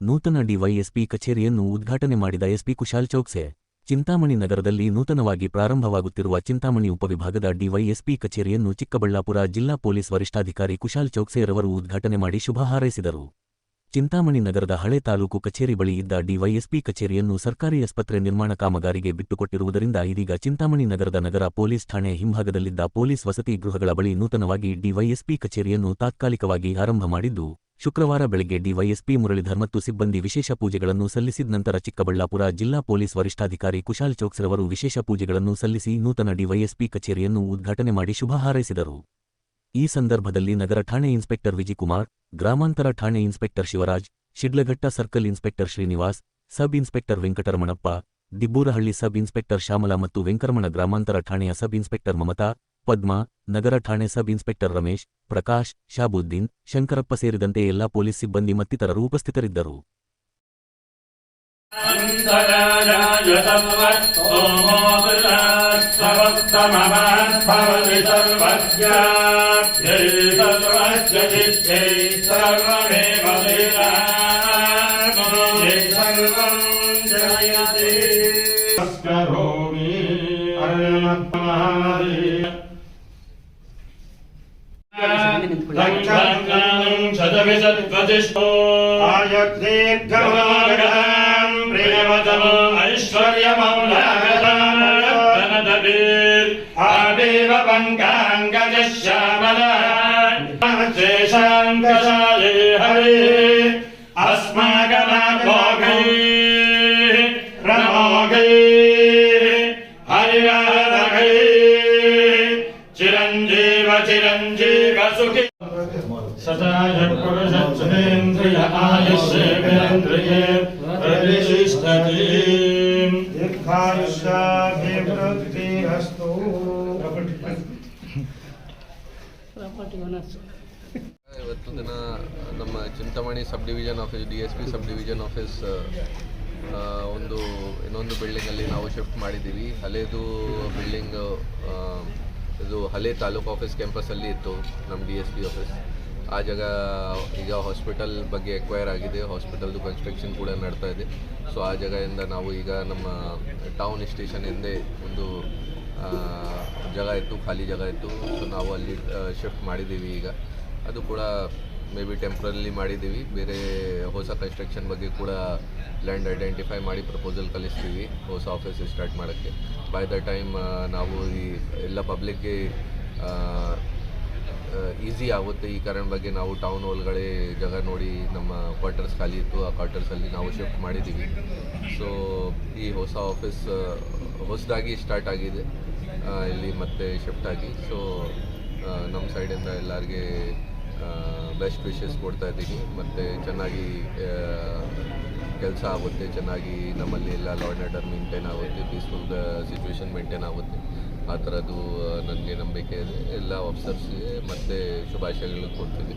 ನೂತನ ಡಿವೈಎಸ್ಪಿ ಕಚೇರಿಯನ್ನು ಉದ್ಘಾಟನೆ ಮಾಡಿದ ಎಸ್ಪಿ ಕುಶಾಲ್ ಚೌಕ್ಸೆ ಚಿಂತಾಮಣಿ ನಗರದಲ್ಲಿ ನೂತನವಾಗಿ ಪ್ರಾರಂಭವಾಗುತ್ತಿರುವ ಚಿಂತಾಮಣಿ ಉಪವಿಭಾಗದ ಡಿವೈಎಸ್ಪಿ ಕಚೇರಿಯನ್ನು ಚಿಕ್ಕಬಳ್ಳಾಪುರ ಜಿಲ್ಲಾ ಪೊಲೀಸ್ ವರಿಷ್ಠಾಧಿಕಾರಿ ಕುಶಾಲ್ ಚೌಕ್ಸೆರವರು ಉದ್ಘಾಟನೆ ಮಾಡಿ ಶುಭ ಹಾರೈಸಿದರು. ಚಿಂತಾಮಣಿ ನಗರದ ಹಳೆ ತಾಲೂಕು ಕಚೇರಿ ಬಳಿ ಇದ್ದ ಡಿವೈಎಸ್ಪಿ ಕಚೇರಿಯನ್ನು ಸರ್ಕಾರಿ ಆಸ್ಪತ್ರೆ ನಿರ್ಮಾಣ ಕಾಮಗಾರಿಗೆ ಬಿಟ್ಟುಕೊಟ್ಟಿರುವುದರಿಂದ ಇದೀಗ ಚಿಂತಾಮಣಿ ನಗರದ ನಗರ ಪೊಲೀಸ್ ಠಾಣೆ ಹಿಂಭಾಗದಲ್ಲಿದ್ದ ಪೊಲೀಸ್ ವಸತಿ ಗೃಹಗಳ ಬಳಿ ನೂತನವಾಗಿ ಡಿವೈಎಸ್ಪಿ ಕಚೇರಿಯನ್ನು ತಾತ್ಕಾಲಿಕವಾಗಿ ಆರಂಭ ಮಾಡಿದ್ದು ಶುಕ್ರವಾರ ಬೆಳಗ್ಗೆ ಡಿವೈಎಸ್ಪಿ ಮುರಳೀಧರ್ ಮತ್ತು ಸಿಬ್ಬಂದಿ ವಿಶೇಷ ಪೂಜೆಗಳನ್ನು ಸಲ್ಲಿಸಿದ ನಂತರ ಚಿಕ್ಕಬಳ್ಳಾಪುರ ಜಿಲ್ಲಾ ಪೊಲೀಸ್ ವರಿಷ್ಠಾಧಿಕಾರಿ ಕುಶಾಲ್ ಚೌಕ್ಸರವರು ವಿಶೇಷ ಪೂಜೆಗಳನ್ನು ಸಲ್ಲಿಸಿ ನೂತನ ಡಿವೈಎಸ್ಪಿ ಕಚೇರಿಯನ್ನು ಉದ್ಘಾಟನೆ ಮಾಡಿ ಶುಭ ಹಾರೈಸಿದರು. ಈ ಸಂದರ್ಭದಲ್ಲಿ ನಗರ ಠಾಣೆ ಇನ್ಸ್ಪೆಕ್ಟರ್ ವಿಜಿಕುಮಾರ್, ಗ್ರಾಮಾಂತರ ಠಾಣೆ inspector Shivaraj, Shidlaghatta circle inspector Srinivas, sub inspector Venkataramanappa, Dibburahalli sub inspector Shyamala ಮತ್ತು ವೆಂಕರಮಣ ಗ್ರಾಮಾಂತರ ಠಾಣೆಯ ಸಬ್ ಇನ್ಸ್ಪೆಕ್ಟರ್ ಮಮತಾ ಪದ್ಮ, ನಗರ ಠಾಣೆ ಸಬ್ ಇನ್ಸ್ಪೆಕ್ಟರ್ ರಮೇಶ್, ಪ್ರಕಾಶ್, ಶಾಬುದ್ದೀನ್, ಶಂಕರಪ್ಪ ಸೇರಿದಂತೆ ಎಲ್ಲ ಪೊಲೀಸ್ ಸಿಬ್ಬಂದಿ ಮತ್ತಿತರರು ಉಪಸ್ಥಿತರಿದ್ದರು. आयुर्दीर्घमागताम् प्रियवतमो ऐश्वर्यमौलागताम् आदेव पङ्काङ्गजश्यामला शेषाङ्गशाले हरे अस्माकमाभोगैः रमोगैः हरिवारगैः चिरञ्जीव चिरञ्जीव सुखी सदाय पुरुषेन्द्रिय आयुष्येन्द्रिये प्रतिष्ठति दीर्घायुष्याभिवृद्धिरस्तु ಇವತ್ತು ದಿನ ನಮ್ಮ Chintamani sub division office D S P sub division office ಆ, ಒಂದು ಇನ್ನೊಂದು ಬಿಲ್ಡಿಂಗಲ್ಲಿ ನಾವು ಶಿಫ್ಟ್ ಮಾಡಿದ್ದೀವಿ ಹಳೇದು ಬಿಲ್ಡಿಂಗ್ ಇದು ಹಳೆ ತಾಲೂಕು ಆಫೀಸ್ ಕ್ಯಾಂಪಸಲ್ಲಿ ಇತ್ತು ನಮ್ಮ ಡಿ ಎಸ್ ಪಿ ಆಫೀಸ್ ಆ ಜಾಗ ಈಗ ಹಾಸ್ಪಿಟಲ್ ಬಗ್ಗೆ ಎಕ್ವೈರ್ ಆಗಿದೆ. ಹಾಸ್ಪಿಟಲ್ದು ಕನ್ಸ್ಟ್ರಕ್ಷನ್ ಕೂಡ ನಡ್ತಾ ಇದೆ. ಸೊ ಆ ಜಾಗದಿಂದ ನಾವು ಈಗ ನಮ್ಮ ಟೌನ್ ಸ್ಟೇಷನ್ ಹಿಂದೆ ಒಂದು ಜಾಗ ಇತ್ತು, ಖಾಲಿ ಜಾಗ ಇತ್ತು. ಸೊ ನಾವು ಅಲ್ಲಿ ಶಿಫ್ಟ್ ಮಾಡಿದ್ದೀವಿ ಈಗ. ಅದು ಕೂಡ ಮೇ ಬಿ ಟೆಂಪ್ರಲಿ ಮಾಡಿದ್ದೀವಿ. ಬೇರೆ ಹೊಸ ಕನ್ಸ್ಟ್ರಕ್ಷನ್ ಬಗ್ಗೆ ಕೂಡ ಲ್ಯಾಂಡ್ ಐಡೆಂಟಿಫೈ ಮಾಡಿ ಪ್ರಪೋಸಲ್ ಕಳಿಸ್ತೀವಿ ಹೊಸ ಆಫೀಸ್ ಸ್ಟಾರ್ಟ್ ಮಾಡೋಕ್ಕೆ. ಬೈ ದ ಟೈಮ್ ನಾವು ಈ ಎಲ್ಲ ಪಬ್ಲಿಕ್ಗೆ ಈಸಿ ಆಗುತ್ತೆ ಈ ಕಾರಣ ಬಗ್ಗೆ. ನಾವು ಟೌನ್ ಒಳಗಡೆ ಜಾಗ ನೋಡಿ ನಮ್ಮ ಕ್ವಾರ್ಟರ್ಸ್ ಖಾಲಿ ಇತ್ತು. ಆ ಕ್ವಾರ್ಟರ್ಸಲ್ಲಿ ನಾವು ಶಿಫ್ಟ್ ಮಾಡಿದ್ದೀವಿ ಸೊ ಈ ಹೊಸ ಆಫೀಸ್ ಹೊಸದಾಗಿ ಸ್ಟಾರ್ಟ್ ಆಗಿದೆ. ಇಲ್ಲಿ ಮತ್ತೆ ಶಿಫ್ಟ್ ಆಗಿ. ಸೊ ನಮ್ಮ ಸೈಡಿಂದ ಎಲ್ಲರಿಗೆ ಬೆಸ್ಟ್ ವಿಶಸ್ ಕೊಡ್ತಾ ಇದ್ದೀನಿ. ಮತ್ತು ಚೆನ್ನಾಗಿ ಕೆಲಸ ಆಗುತ್ತೆ, ಚೆನ್ನಾಗಿ ನಮ್ಮಲ್ಲಿ ಎಲ್ಲ ಲಾ ಆ್ಯಂಡ್ ಆರ್ಡರ್ ಮೇಂಟೈನ್ ಆಗುತ್ತೆ ಪೀಸ್ಫುಲ್ ಸಿಚುವೇಶನ್ ಮೇಂಟೈನ್ ಆಗುತ್ತೆ. ಆ ಥರದ್ದು ನನಗೆ ನಂಬಿಕೆ ಇದೆ. ಎಲ್ಲ ಆಫೀಸರ್ಸ್ಗೆ ಮತ್ತು ಶುಭಾಶಯಗಳು ಕೊಡ್ತೀನಿ.